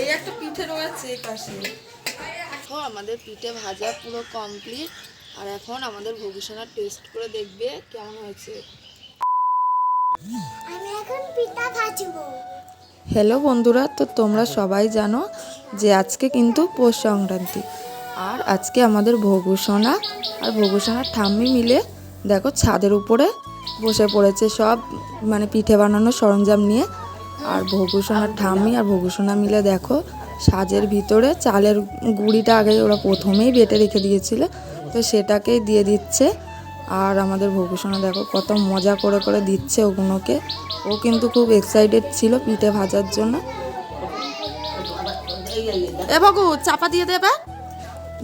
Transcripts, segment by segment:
এই একটা পিঠে রয়েছে এই পাশে। দেখো আমাদের পিঠে ভাজা পুরো কমপ্লিট আর এখন আমাদের ভবিষ্যৎ টেস্ট করে দেখবে কেমন হয়েছে। আমি এখন পিঠা ভাজবো। হ্যালো বন্ধুরা তো তোমরা সবাই জানো যে আজকে কিন্তু পৌষ সংক্রান্তি। আর আজকে আমাদের ভগুসোনা আর ভগুসোনার ঠাম্মি মিলে দেখো ছাদের উপরে বসে পড়েছে সব মানে পিঠে বানানোর সরঞ্জাম নিয়ে। আর ভগুসোনার ঠাম্মি আর ভগুসোনা মিলে দেখো সাজের ভিতরে চালের গুঁড়িটা আগে ওরা প্রথমেই বেটে রেখে দিয়েছিল, তো সেটাকেই দিয়ে দিচ্ছে। আর আমাদের ভবিষ্যণা দেখো কত মজা করে করে দিচ্ছে ওগুলোকে। ও কিন্তু খুব এক্সাইটেড ছিল পিঠে ভাজার জন্য। এ বাবু চাপা দিয়ে দেবে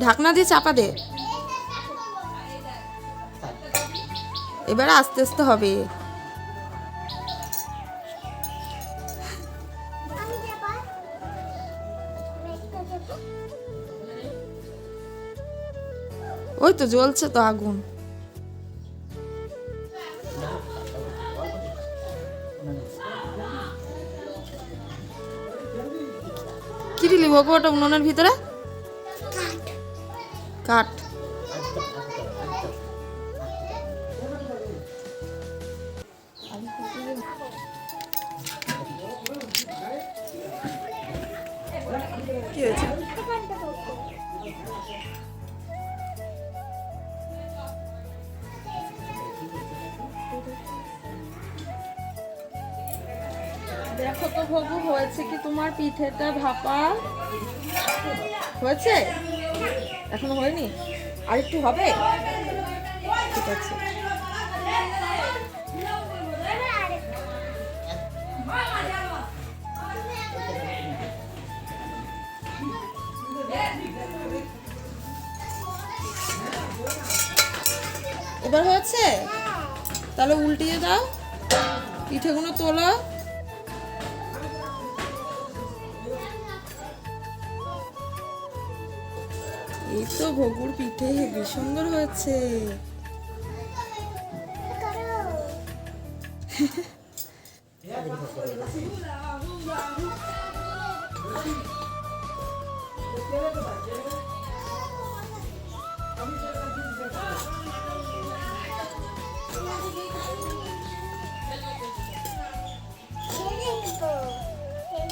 ঢাকনা দিয়ে চাপা দে। এবারে আস্তে আস্তে হবে। ওই তো জ্বলছে তো আগুন। কি দিলি ভগু ওটা উনুনের ভিতরে? কাঠ। কি হয়েছে? দেখো তো ভগু হয়েছে কি তোমার পিঠেটা ভাপা? হয়েছে? এখনও হয়নি? আর একটু হবে? ঠিক আছে। এবার হয়েছে? তাহলে উল্টিয়ে দাও। পিঠেগুলো তোলো। এই তো ভগুর পিঠে হেবি সুন্দর হয়েছে।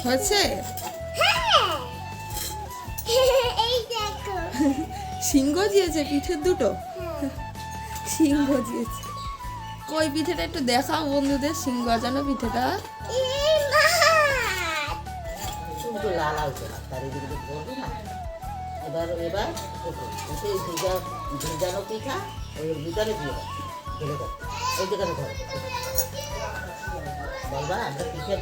হয়েছে? হ্যাঁ। এই দেখো। সিংহ দিয়েছে, পিঠের দুটো? সিংহ দিয়েছে। কই পিঠেটা একটু দেখাও বন্ধুদের, সিংহ জানো পিঠেটা। এবার এবার ওকে ভিজা ভিজানো পিঠা ওই ভিতরে দিয়ে ওই বলবা আমরা পিঠা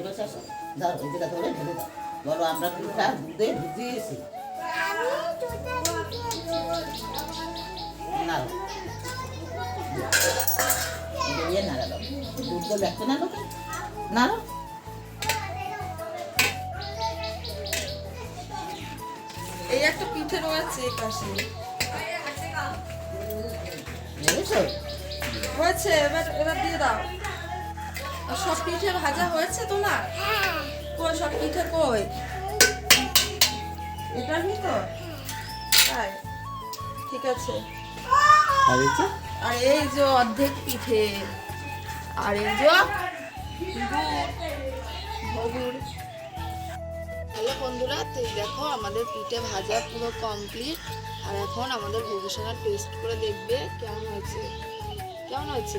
এবার শাসন ধরো ওই দিকে ধরে ঢেলে দাও। বলো আমরা পিঠা দুধে ভিজিয়েছি? আমি দুটো দিয়েছি না ইয়ে নাড়া দাও দুধ তো দেখছ না লোকে নাড়ো এই একটা পিঠে রয়েছে এই পাশে। হয়েছে এবার এবার দিয়ে দাও। সব পিঠে ভাজা হয়েছে তোমার? হ্যাঁ কই সব পিঠে কই? এটার ভিতর? তাই? ঠিক আছে। আর এই যে? আর এই যে অর্ধেক পিঠে। আর এই যে ভগুর। হ্যালো বন্ধুরা তো এই দেখো আমাদের পিঠে ভাজা পুরো কমপ্লিট আর এখন আমাদের ভবিষ্যৎ টেস্ট করে দেখবে কেমন হয়েছে। কেমন হয়েছে?